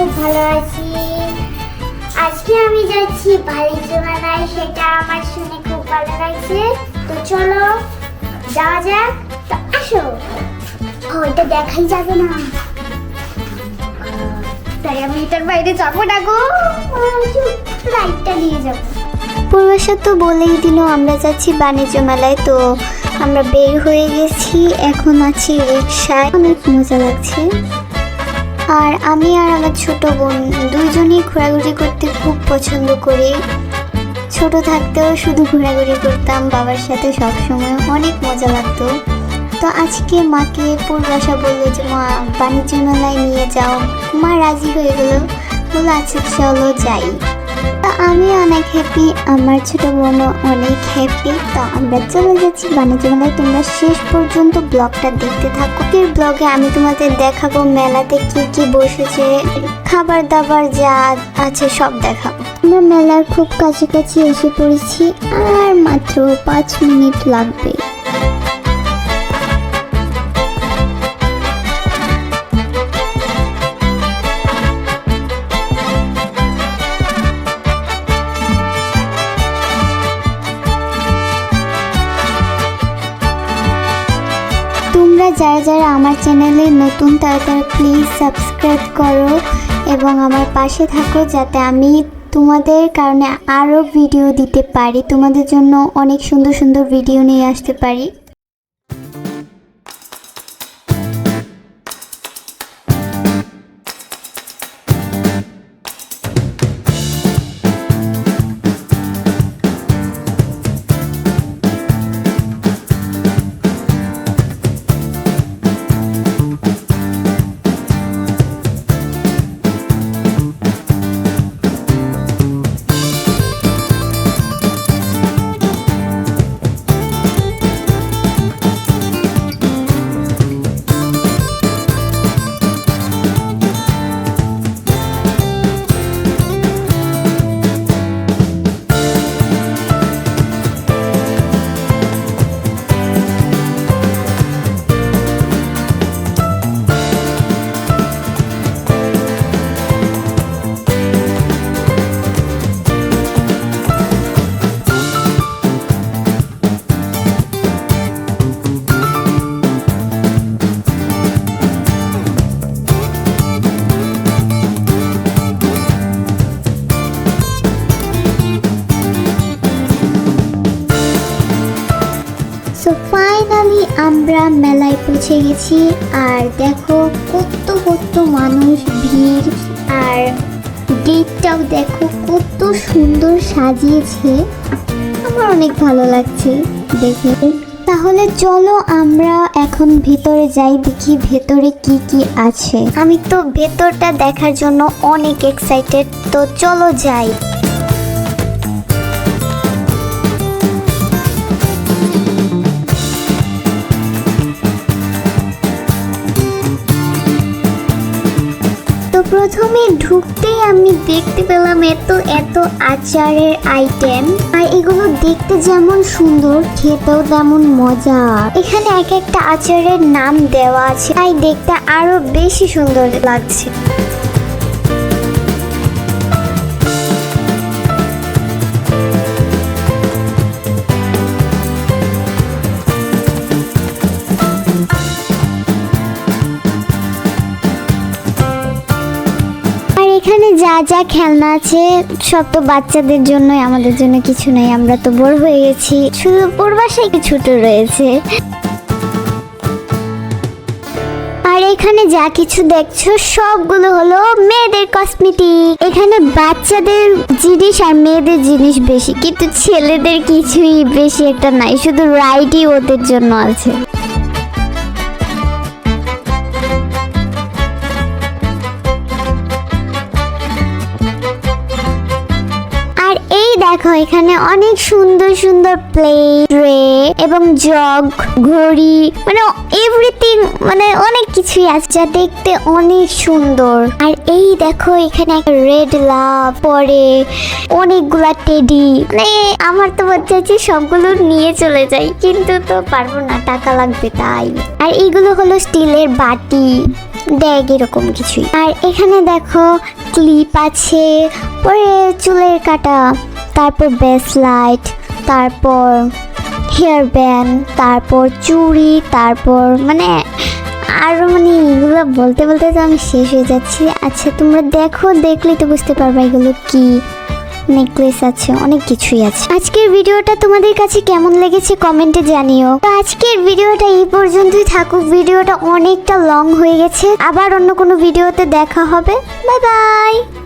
খুব ভালো আছি। আজকে আমি যাচ্ছি বাণিজ্য মেলায় সেটা আমার শুনে খুব ভালো লাগছে। তো চলো, যাওয়া যাক। তো আসো। ও, এটা দেখাই যাবে না। তাই আমি এটার বাইরে যাব না গো। লাইটটা নিয়ে যাব। পূর্বাশা তো বলেই দিল, আমরা যাচ্ছি বাণিজ্য মেলায় তো আমরা বের হয়ে গেছি, এখন আছি রিক্সায় অনেক মজা লাগছে। আর আমি আর আমার ছোট বোন দুইজনই ঘোরাঘুরি করতে খুব পছন্দ করি। ছোট থাকতেও শুধু ঘোরাঘুরি করতাম, বাবার সাথে সবসময় অনেক মজা লাগতো। তো আজকে মাকে পূর্বাশা বলল যে, মা, বাণিজ্য মেলায় নিয়ে যাও। মা রাজি হয়ে গেল। বলল আচ্ছা চলো যাই। আমি অনেক হ্যাপি আমার ছোট বোনও অনেক হ্যাপি তো আমরা চলে যাচ্ছি বাণিজ্য মেলায়। তোমরা শেষ পর্যন্ত ব্লগটা দেখতে থাকো। এর ব্লগে আমি তোমাদের দেখাবো মেলাতে কি কি বসেছে খাবার দাবার যা আছে সব দেখাবো। আমরা মেলার খুব কাছাকাছি এসে পড়েছি, আর মাত্র পাঁচ মিনিট লাগবে। যারা যারা আমার চ্যানেলে নতুন, তারা তারা প্লিজ সাবস্ক্রাইব করো এবং আমার পাশে থাকো যাতে আমি তোমাদের কারণে আরও ভিডিও দিতে পারি। তোমাদের জন্য অনেক সুন্দর সুন্দর ভিডিও নিয়ে আসতে পারি। সো ফাইনালি আমরা মেলায় পৌঁছে গেছি। আর দেখো কত কত মানুষ ভিড়। আর গেটটাও দেখো কত সুন্দর সাজিয়েছে। আমার অনেক ভালো লাগছে দেখে। তাহলে চলো আমরা এখন ভেতরে যাই, দেখি ভেতরে কি কি আছে। আমি তো ভেতরটা দেখার জন্য অনেক এক্সাইটেড তো চলো যাই। প্রথমে ঢুকতেই আমি দেখতে পেলাম এত এত আচারের আইটেম আর এগুলো দেখতে যেমন সুন্দর, খেতেও তেমন মজা। এখানে এক একটা আচারের নাম দেওয়া আছে, তাই দেখতে আরও বেশি সুন্দর লাগছে। এখানে যা যা খেলনা আছে, সব তো বাচ্চাদের জন্যই, আমাদের জন্য কিছু নেই। আমরা তো বড় হয়ে গেছি। শুধু পূর্বাশাই ছোট রয়েছে। আর এখানে যা কিছু দেখছ, সবগুলো হলো মেয়েদের কসমেটিক এখানে বাচ্চাদের জিনিস আর মেয়েদের জিনিস বেশি, কিন্তু ছেলেদের কিছুই বেশি একটা নাই। শুধু রাইডই ওদের জন্য আছে। দেখো, এখানে অনেক সুন্দর সুন্দর প্লেট ট্রে এবং জগ ঘড়ি মানে এভরিথিং মানে অনেক কিছুই আছে যা দেখতে অনেক সুন্দর। আর এই দেখো, এখানে একটা রেড লাভ পরে অনেকগুলা টেডি মানে আমার তো মনে হচ্ছে সবগুলো নিয়ে চলে যাই, কিন্তু তো পারব না, টাকা লাগবে তাই। আর এইগুলো হলো স্টিলের বাটি, ব্যাগ এরকম কিছুই। আর এখানে দেখো ক্লিপ আছে, পরে চুলের কাটা। তারপর লাইট তারপর হেয়ার ব্যান্ড তারপর চুড়ি, তারপর মানে আরও মানে এগুলো বলতে বলতে তো আমি শেষ হয়ে যাচ্ছি। আচ্ছা তোমরা দেখো, দেখলেই তো বুঝতে পারবে এগুলো কি নেকলেস আছে, অনেক কিছুই আছে। আজকের ভিডিওটা তোমাদের কাছে কেমন লেগেছে কমেন্টে জানিও। তো আজকের ভিডিওটা এই পর্যন্তই থাকুক। ভিডিওটা অনেকটা লং হয়ে গেছে। আবার অন্য কোনো ভিডিওতে দেখা হবে। Bye bye